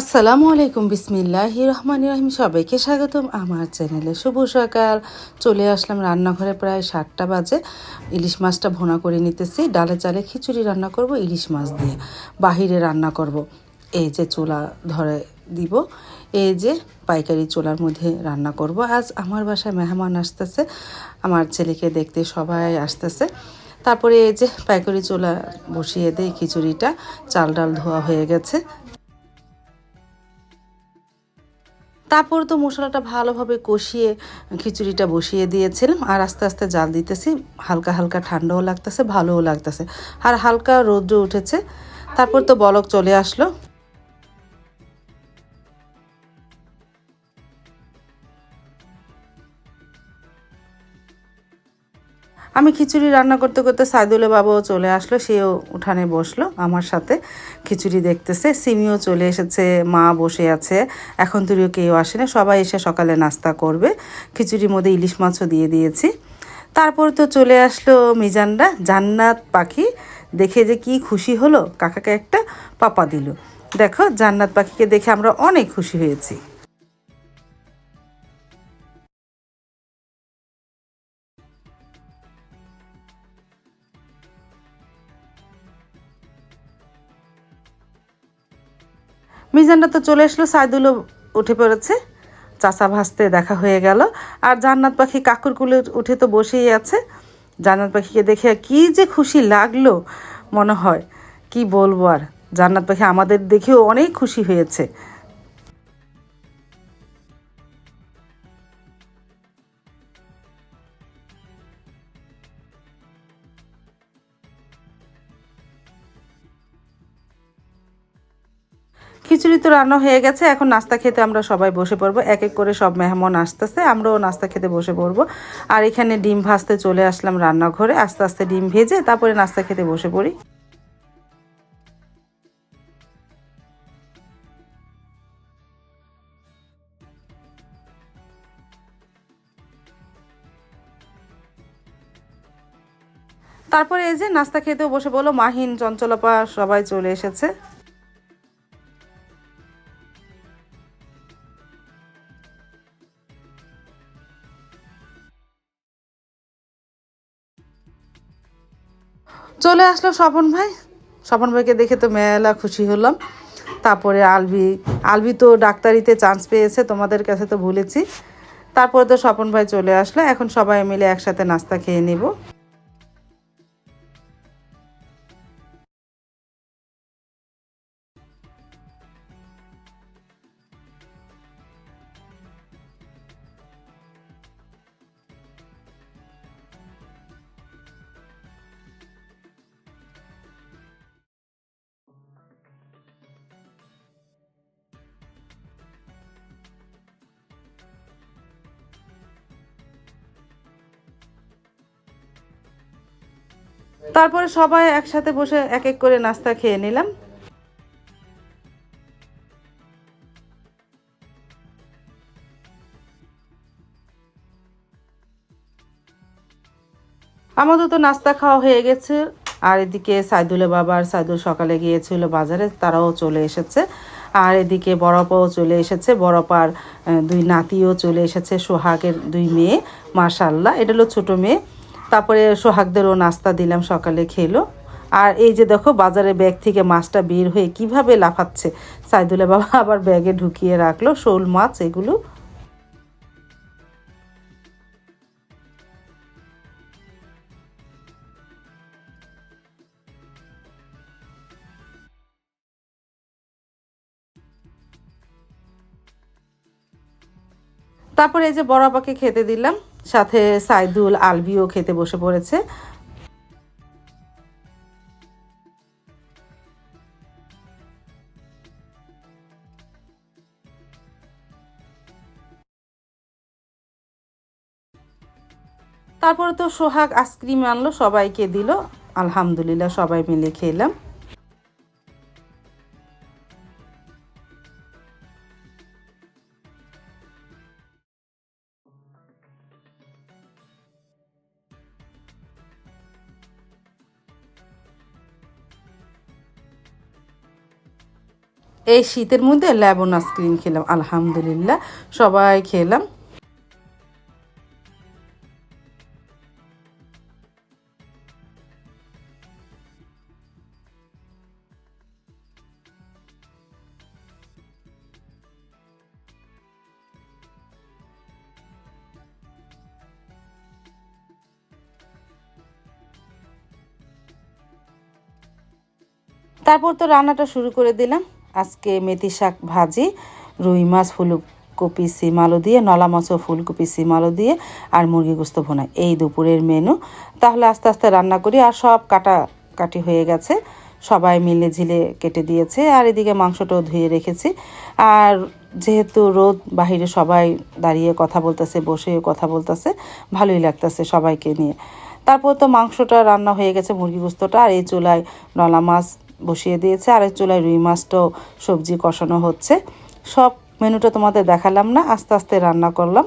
আসসালামু আলাইকুম, বিসমিল্লাহ রহমান রহিম। সবাইকে স্বাগতম আমার চ্যানেলে। শুভ সকাল। চলে আসলাম রান্নাঘরে প্রায় সাতটা বাজে। ইলিশ মাছটা ভোনা করে নিতেছি। ডালে চালে খিচুড়ি রান্না করব, ইলিশ মাছ দিয়ে বাহিরে রান্না করব। এই যে চুলা ধরে দিব, এই যে পাইকারি চুলার মধ্যে রান্না করব। আজ আমার বাসায় মেহমান আসতেছে, আমার ছেলেকে দেখতে সবাই আসতেছে। তারপরে এই যে পাইকারি চোলা বসিয়ে দেই খিচুড়িটা। চাল ডাল ধোয়া হয়ে গেছে। তারপর তো মশলাটা ভালোভাবে কষিয়ে খিচুড়িটা বসিয়ে দিয়েছিলাম, আর আস্তে আস্তে জাল দিতেছি। হালকা হালকা ঠান্ডাও লাগতেছে, ভালোও লাগতেছে। আর হালকা রোদ্র উঠেছে। তারপর তো বলক চলে আসলো। আমি খিচুড়ি রান্না করতে করতে সাইদুলে বাবাও চলে আসলো, সেও উঠানে বসল, আমার সাথে খিচুড়ি দেখতেছে। সিমিও চলে এসেছে, মা বসে আছে, এখন তুইও কেউ আসে না, সবাই এসে সকালে নাস্তা করবে। খিচুড়ির মধ্যে ইলিশ মাছও দিয়ে দিয়েছি। তারপর তো চলে আসলো মিজানরা, জান্নাত পাখি, দেখে যে কি খুশি হলো, কাকাকে একটা পাপা দিল। দেখো, জান্নাত পাখিকে দেখে আমরা অনেক খুশি হয়েছি। মিজানটা তো চলে আসলো, সাইদুলও উঠে পড়েছে। চাচা ভাসতে দেখা হয়ে গেল। আর জান্নাত পাখি কাকুর কুলে উঠে তো বসেই আছে। জান্নাত পাখিকে দেখে কি যে খুশি লাগল মনে হয়। কি বলব আর? জান্নাত পাখি আমাদের দেখেও অনেক খুশি হয়েছে। খিচুড়ি তো রান্না হয়ে গেছে, এখন নাস্তা খেতে আমরা সবাই বসে পড়ব। এক এক করে সব মেহমান আসতেছে, আমরাও নাস্তা খেতে বসে পড়ব। আর এখানে ডিম ভাজতে চলে আসলাম রান্নাঘরে, আস্তে আস্তে ডিম ভেজে তারপরে নাস্তা খেতে বসে পড়ি। তারপরে এই যে নাস্তা খেতেও বসে বলো মাহিন, চঞ্চলপা সবাই চলে এসেছে। চলে আসলো স্বপন ভাই। স্বপন ভাইকে দেখে তো মেলা খুশি হলাম। তারপরে আলবি আলবি তো ডাক্তারিতে চান্স পেয়েছে, তোমাদের কাছে তো ভুলেছি তারপরে তো স্বপন ভাই চলে আসলো। এখন সবাই মিলে একসাথে নাস্তা খেয়ে নিব। তারপরে সবাই একসাথে বসে এক এক করে নাস্তা খেয়ে নিলাম। আমাদের তো নাস্তা খাওয়া হয়ে গেছে। আর এদিকে সাইদুলের বাবা আর সাইদুল সকালে গিয়েছিল বাজারে, তারাও চলে এসেছে। আর এদিকে বড়পাও চলে এসেছে। বড়পার দুই নাতিও চলে এসেছে, সোহাগের দুই মেয়ে মাশাল্লাহ এটা হলো ছোটো মেয়ে। তারপরে সোহাগদেরও নাস্তা দিলাম, সকালে খেলো। আর এই যে দেখো বাজারে ব্যাগ থেকে মাছটা বের হয়ে কীভাবে লাফাচ্ছে, সাইদুলের বাবা আবার ব্যাগে ঢুকিয়ে রাখল, শোল মাছ এগুলো। তারপরে এই যে বড় আপাকে খেতে দিলাম। সাথে সাইদুল আলবিও খেতে বসে পড়েছে। তারপরে তো সোহাগ আইসক্রিম আনলো, সবাইকে দিল। আলহামদুলিল্লাহ সবাই মিলে খেলাম। এই শীতের মধ্যে লেবন আইসক্রিম খেলাম, আলহামদুলিল্লাহ। সবাই খেলাম। তারপর তো রান্নাটা শুরু করে দিলাম। আজকে মেথি শাক ভাজি, রুই মাছ, ফুলকপি, সিম আলু দিয়ে, নলা মাছ ও ফুলকপি, সিম আলু দিয়ে আর মুরগি গোস্ত ভোনা। এই দুপুরের মেনু। তাহলে আস্তে আস্তে রান্না করি আর সব কাটা কাটি হয়ে গেছে। সবাই মিলে ঝিলে কেটে দিয়েছে আর এদিকে মাংসটাও ধুয়ে রেখেছি। আর যেহেতু রোদ, বাহিরে সবাই দাঁড়িয়ে কথা বলতেছে বসে কথা বলতেছে, ভালোই লাগতেছে সবাইকে নিয়ে। তারপর তো মাংসটা রান্না হয়ে গেছে মুরগি গোস্তটা আর এই চুলায় নলা মাছ বসিয়ে দিয়েছে, আর চুলায় রুই মাছটাও সবজি কষানো হচ্ছে। সব মেনুটা তোমাদের দেখালাম না, আস্তে আস্তে রান্না করলাম।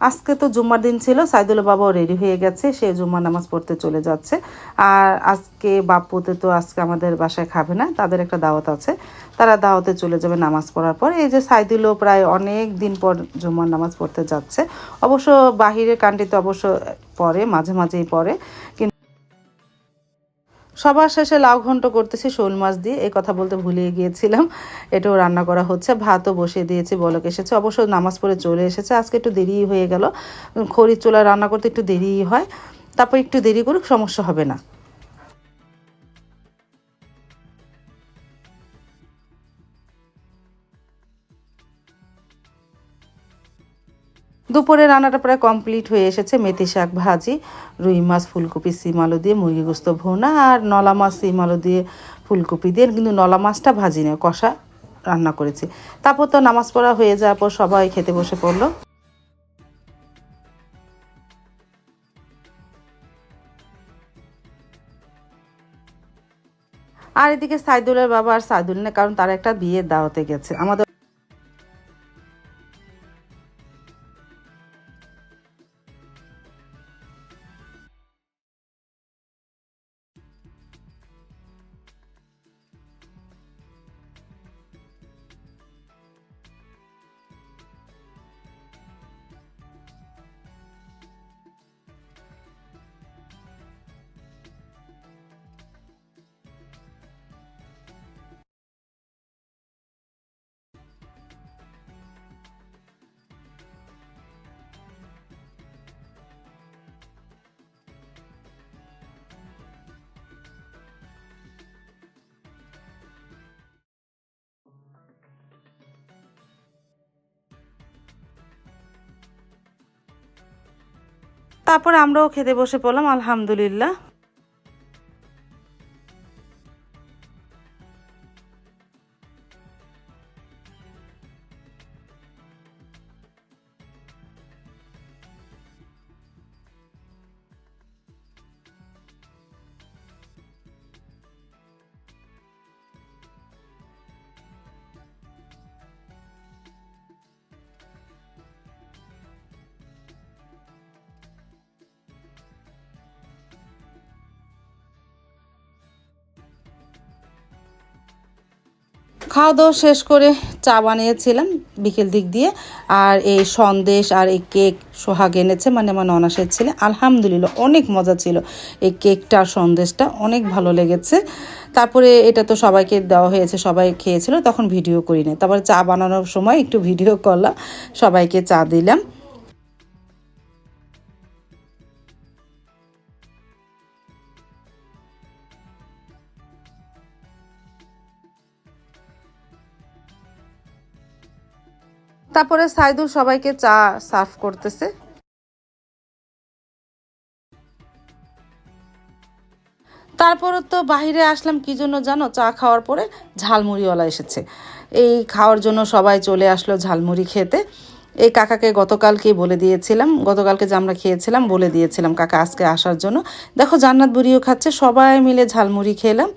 আজকে তো জুম্মার দিন ছিল, সাইদুল বাবাও রেডি হয়ে গেছে, সে জুম্মা নামাজ পড়তে চলে যাচ্ছে। আর আজকে বাপুতে তো আজকে আমাদের বাসায় খাবে না, তাদের একটা দাওয়াত আছে। তারা দাওয়াতে চলে যাবে নামাজ পড়ার পর। এই যে সাইদুলও প্রায় অনেক দিন পর জুম্মার নামাজ পড়তে যাচ্ছে। অবশ্য বাহিরের কান্ট্রিতে অবশ্য পরে মাঝে মাঝেই পরে কিন্তু সবার শেষে লাউ ঘন্ট করতেছি শোল মাছ দিয়ে। এই কথা বলতে ভুলিয়ে গিয়েছিলাম। এটাও রান্না করা হচ্ছে। ভাতও বসিয়ে দিয়েছি, বলক এসেছে। অবশ্য নামাজ পড়ে চলে এসেছে। আজকে একটু দেরি হয়ে গেল। খড়ির চোলা রান্না করতে একটু দেরিই হয়। তারপর একটু দেরি করুক, সমস্যা হবে না। দুপুরে রান্নাটা প্রায় কমপ্লিট হয়ে এসেছে মেথি শাক ভাজি, রুই মাছ, ফুলকপি, সিম আলু দিয়ে মুরগি গোস্ত ভোনা আর নলা মাছ, সিম আলু দিয়ে ফুলকপি দিয়ে কিন্তু নলা মাছটা ভাজি না কষা রান্না করেছি। তারপর তো নামাজ পড়া হয়ে যাওয়ার পর সবাই খেতে বসে পড়ল। আর এদিকে সাইদুলের বাবা আর সাইদুল না কারণ তার একটা বিয়ের দাওয়াতে গেছে। আমাদের তারপর আমরাও খেতে বসে পড়লাম আলহামদুলিল্লাহ। খাওয়া দাওয়া শেষ করে চা বানিয়েছিলাম বিকেল দিক দিয়ে। আর এই সন্দেশ আর এই কেক সোহাগ এনেছে মানে আমার ননাসের ছেলে। আলহামদুলিল্লাহ, অনেক মজা ছিল। এই কেকটা আর সন্দেশটা অনেক ভালো লেগেছে। তারপরে এটা তো সবাইকে দেওয়া হয়েছে, সবাই খেয়েছিল, তখন ভিডিও করি না তারপরে চা বানানোর সময় একটু ভিডিও করলাম, সবাইকে চা দিলাম। তারপরে সাইদুল সবাইকে চা সার্ভ করতেছে। তারপরে তো বাহিরে আসলাম, কি জন্য জানো? চা খাওয়ার পরে ঝালমুড়িওয়ালা এসেছে। এই খাওয়ার জন্য সবাই চলে আসলো ঝালমুড়ি খেতে। এই কাকাকে গতকালকেই বলে দিয়েছিলাম, গতকালকে যে আমরা খেয়েছিলাম, বলে দিয়েছিলাম কাকা আজকে আসার জন্য। দেখো জান্নাত বুড়িও খাচ্ছে, সবাই মিলে ঝালমুড়ি খেলাম।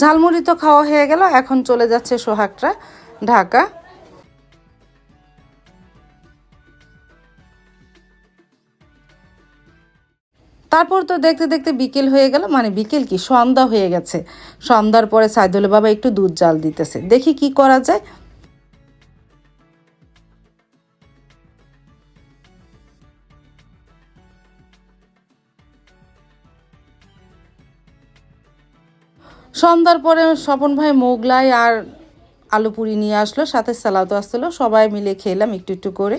ঝালমুড়ি তো খাওয়া হয়ে গেল, এখন চলে যাচ্ছে সোহাগটা ঢাকা। তারপর তো দেখতে দেখতে বিকেল হয়ে গেল মানে বিকেল কি, সন্ধ্যা হয়ে গেছে। সন্ধ্যার পরে সাইদুল বাবা একটু দুধ জাল দিতেছে, দেখি কি করা যায়। সন্ধ্যার পরে স্বপন ভাই মোগলাই আর আলু পুরি নিয়ে আসলো, সাথে সালাদও আসলো। সবাই মিলে খেলাম একটু একটু করে।